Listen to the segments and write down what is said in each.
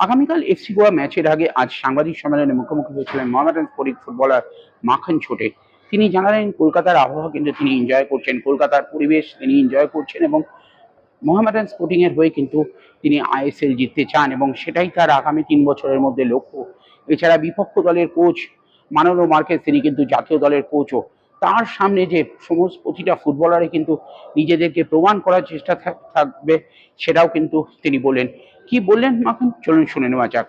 আগামীকাল এফসি গোয়া ম্যাচের আগে আজ সাংবাদিক সম্মেলনে মুখোমুখি হয়েছিলেন মোহামেডান স্পোর্টিং ফুটবলার মাখন ছোটে। তিনি জানালেন, কলকাতার আবহাওয়া কিন্তু তিনি এনজয় করছেন। কলকাতার পরিবেশ তিনি এনজয় করছেন এবং মোহামেডান স্পোর্টিং এর হয়ে কিন্তু তিনি আইএসএল জিততে চান এবং সেটাই তার আগামী তিন বছরের মধ্যে লক্ষ্য। এছাড়া বিপক্ষ দলের কোচ মানলো মার্কেস তিনি কিন্তু জাতীয় দলের কোচও তার সামনে যে সমস্ত প্রতিটা ফুটবলারে কিন্তু নিজেদেরকে প্রমাণ করার চেষ্টা থাকবে, সেটাও কিন্তু তিনি বলেন কি বললেন মাখন? চলুন শুনে নেওয়া যাক।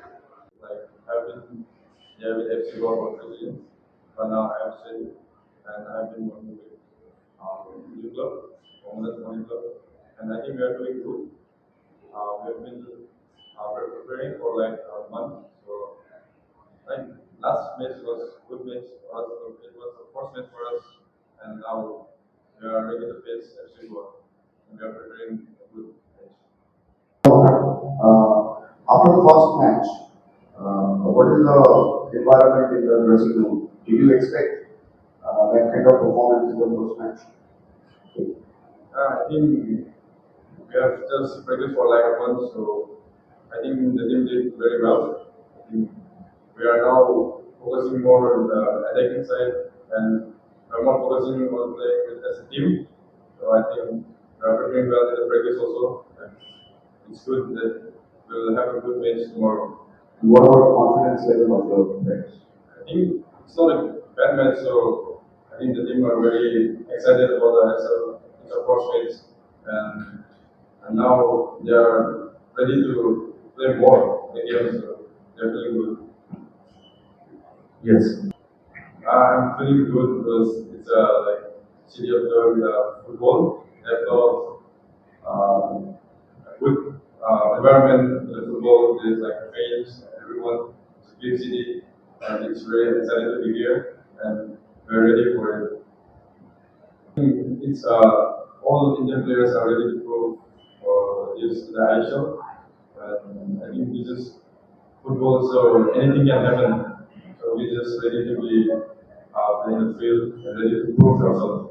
And for match was good match for us. It was a first match for us, and now we are ready to face FC Goa, and we are preparing a good match. Uh, after the first match, uh, what is the environment in the dressing room? Did you expect uh, that kind of performance in the first match? Uh, I think we have just practiced for like a month, so I think the team did very well. I think we are now focusing more on the attacking side and we're more focusing on playing with as a team. So I think uh, we are doing well in the practice also. And it's good that we'll have a good match tomorrow. And what about the confidence level of the players? I think it's not a bad match, so I think the team are very excited about the SL. It's a first match, and, and now they are ready to play more the game, so they're feeling good. Yes. I'm feeling good because it's a like city of the uh, football. They have a lot of um, good uh, environment in the football. There's like fans, everyone. It's a big city, and it's very exciting to be here, and we're ready for it. It's uh, all Indian players are ready to prove or use the I think this is football, so anything can happen. We're just ready to be uh, in the field and ready to prove ourselves.